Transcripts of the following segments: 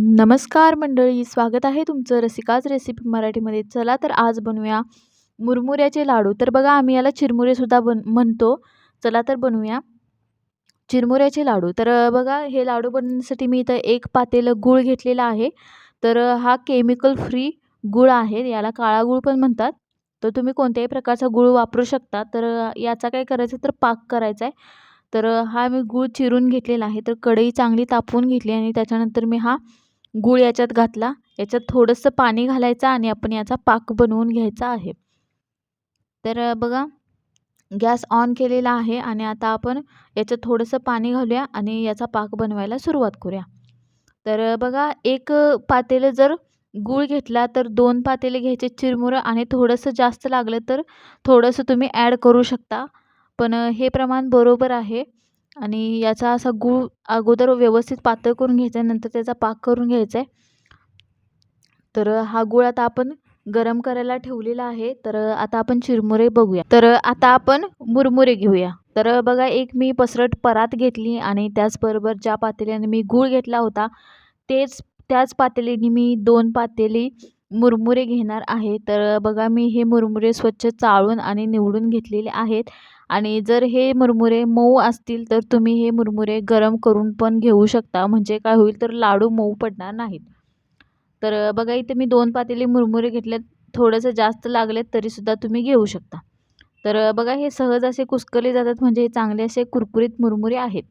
नमस्कार मंडळी स्वागत आहे तुमचं रसिकाच रेसिपी मराठीमध्ये. चला तर आज बनवूया मुरमुऱ्याचे लाडू. तर बघा आम्ही याला चिरमुरेसुद्धा बन म्हणतो. चला तर बनवूया चिरमुऱ्याचे लाडू. तर बघा हे लाडू बनवण्यासाठी मी इथं एक पातेलं गूळ घेतलेला आहे. तर हा केमिकल फ्री गूळ आहे. याला काळा गूळ पण म्हणतात. तर तुम्ही कोणत्याही प्रकारचा गूळ वापरू शकता. तर याचा काय करायचं तर पाक करायचा आहे. तर हा मी गूळ चिरून घेतलेला आहे. तर कढई चांगली तापवून घेतली आणि त्याच्यानंतर मी हा गूळ याच्यात घातला याच्यात थोडंसं पाणी घालायचं आणि आपण याचा पाक बनवून घ्यायचा आहे. तर बघा गॅस ऑन केलेला आहे आणि आता आपण याच्यात थोडंसं पाणी घालूया आणि याचा पाक बनवायला सुरुवात करूया. तर बघा एक पातेलं जर गूळ घेतला तर दोन पातेले घ्यायचे चिरमुरं आणि थोडंसं जास्त लागलं तर थोडंसं तुम्ही ॲड करू शकता. पण हे प्रमाण बरोबर आहे. आणि याचा असा गूळ अगोदर व्यवस्थित पातळ करून घ्यायचा आहे नंतर त्याचा पाक करून घ्यायचा आहे. तर हा गूळ आता आपण गरम करायला ठेवलेला आहे. तर आता आपण चिरमुरे बघूया. तर आता आपण मुरमुरे घेऊया. तर बघा एक मी पसरट परात घेतली आणि त्याचबरोबर ज्या पातेल्याने मी गूळ घेतला होता तेच त्याच पातेलीने मी दोन पातेली मुरमुरे घेणार आहे. तर बघा मी हे मुरमुरे स्वच्छ चाळून आणि निवडून घेतलेले आहेत. आणि जर हे मुरमुरे मऊ असतील तर तुम्ही हे मुरमुरे गरम करून पण घेऊ शकता. म्हणजे काय होईल तर लाडू मऊ पडणार नाहीत. तर बघा इथे मी दोन पातेले मुरमुरे घेतलेत थोडंसं जास्त लागलेत तरीसुद्धा तुम्ही घेऊ शकता. तर बघा हे सहज असे कुस्करले जातात. म्हणजे हे चांगले असे कुरकुरीत मुरमुरे आहेत.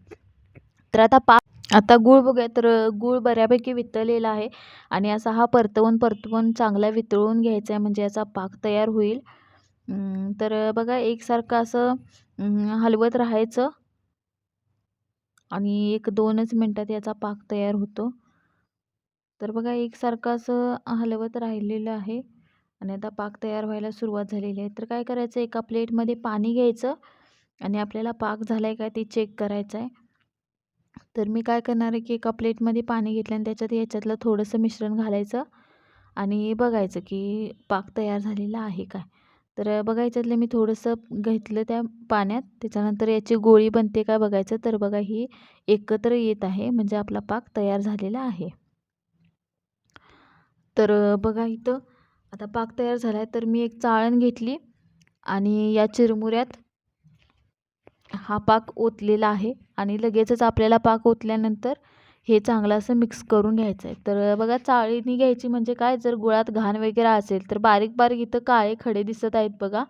तर आता पा आता गूळ बघूया तर गूळ बऱ्यापैकी वितळलेला आहे आणि असा हा परतवून परतवून चांगला वितळून घ्यायचा आहे म्हणजे याचा पाक तयार होईल. तर बघा एकसारखं असं हलवत राहायचं आणि एक दोनच मिनटात याचा पाक तयार होतो. तर बघा एकसारखं असं हलवत राहिलेलं आहे आणि आता पाक तयार व्हायला सुरुवात झालेली आहे. तर काय करायचं? एका प्लेटमध्ये पाणी घ्यायचं आणि आपल्याला पाक झाला आहे का ते चेक करायचं आहे. तर मी काय करणार आहे की एका प्लेटमध्ये पाणी घेतलं आणि त्याच्यात ह्याच्यातलं थोडंसं मिश्रण घालायचं आणि बघायचं की पाक तयार झालेला आहे काय. तर बघा याच्यातलं मी थोडंसं घेतलं त्या पाण्यात. त्याच्यानंतर याची गोळी बनते का बघायचं. तर बघा ही एकत्र येत आहे म्हणजे आपला पाक तयार झालेला आहे. तर बघा इथं आता पाक तयार झाला आहे तर मी एक चाळण घेतली आणि या चिरमुऱ्यात हा पाक ओतलेला आहे आणि लगेचच आपल्याला पाक ओतल्यानंतर हे चांगलं असं मिक्स करून घ्यायचं आहे. तर बघा चाळीनी घ्यायची म्हणजे काय? जर गुळात घाण वगैरे असेल तर बारीक बारीक इथं काळे खडे दिसत आहेत बघा.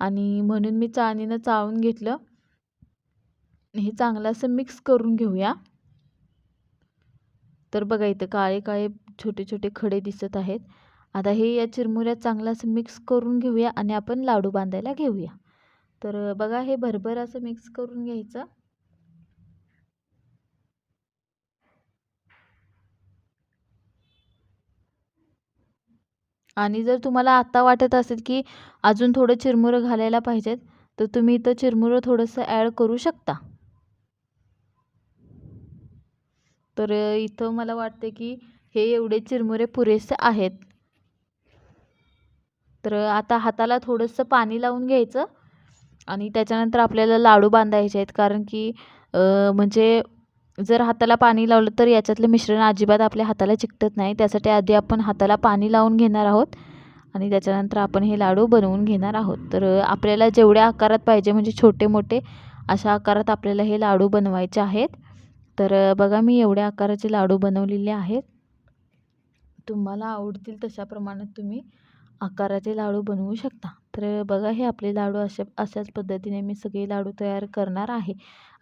आणि म्हणून मी चाळणीनं चाळून घेतलं. हे चांगलं असं मिक्स करून घेऊया. तर बघा इथं काळे काळे छोटे छोटे खडे दिसत आहेत. आता हे या चिरमुऱ्यात चांगलं असं मिक्स करून घेऊया आणि आपण लाडू बांधायला घेऊया. तर बघा हे भरभर असं मिक्स करून घ्यायचं. आणि जर तुम्हाला आत्ता वाटत असेल की अजून थोडं चिरमुरं घालायला पाहिजेत तर तुम्ही इथं चिरमुरं थोडंसं ॲड करू शकता. तर इथं मला वाटते की हे एवढे चिरमुरे पुरेसे आहेत. तर आता हाताला थोडंसं पाणी लावून घ्यायचं. आणि त्याच्यानंतर आपल्याला लाडू बांधायचे आहेत. कारण की म्हणजे जर हाताला पाणी लावलं तर याच्यातलं मिश्रण अजिबात आपल्या हाताला चिकटत नाही. त्यासाठी आधी आपण हाताला पाणी लावून घेणार आहोत. आणि त्याच्यानंतर आपण हे लाडू बनवून घेणार आहोत. तर आपल्याला जेवढ्या आकारात पाहिजे म्हणजे छोटे मोठे अशा आकारात आपल्याला हे लाडू बनवायचे आहेत. तर बघा मी एवढ्या आकाराचे लाडू बनवलेले आहेत. तुम्हाला आवडतील तशा प्रमाणात तुम्ही आकाराचे लाडू बनवू शकता. तर बघा हे आपले लाडू अशा अशाच पद्धतीने मी सगळे लाडू तयार करणार आहे.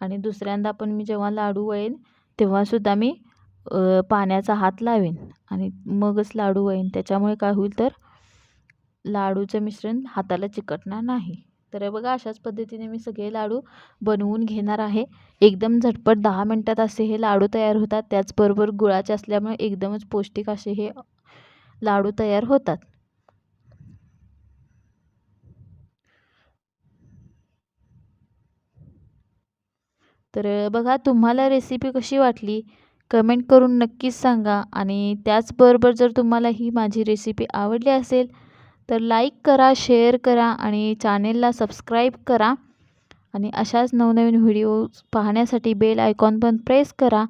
आणि दुसऱ्यांदा पण मी जेव्हा लाडू वळेन तेव्हासुद्धा मी पाण्याचा हात लावेन. आणि मगच लाडू वळेन. त्याच्यामुळे काय होईल तर लाडूचं मिश्रण हाताला चिकटणार नाही. तर बघा अशाच पद्धतीने मी सगळे लाडू बनवून घेणार आहे. एकदम झटपट दहा मिनटात असे हे लाडू तयार होतात. त्याचबरोबर गुळाचे असल्यामुळे एकदमच पौष्टिक असे हे लाडू तयार होतात. तर बघा तुम्हाला रेसिपी कशी वाटली? कमेंट करून नक्कीच सांगा आणि त्याचबरोबर जर तुम्हाला ही माझी रेसिपी आवडली असेल तर लाईक करा शेअर करा आणि चॅनेलला सबस्क्राईब करा आणि अशाच नवनवीन व्हिडिओज पाहण्यासाठी बेल आयकॉन पण प्रेस करा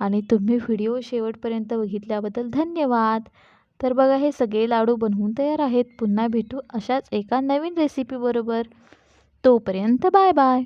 आणि तुम्ही व्हिडिओ शेवटपर्यंत बघितल्याबद्दल धन्यवाद. तर बघा हे सगळे लाडू बनवून तयार आहेत. पुन्हा भेटू अशाच एका नवीन रेसिपीबरोबर तोपर्यंत बाय बाय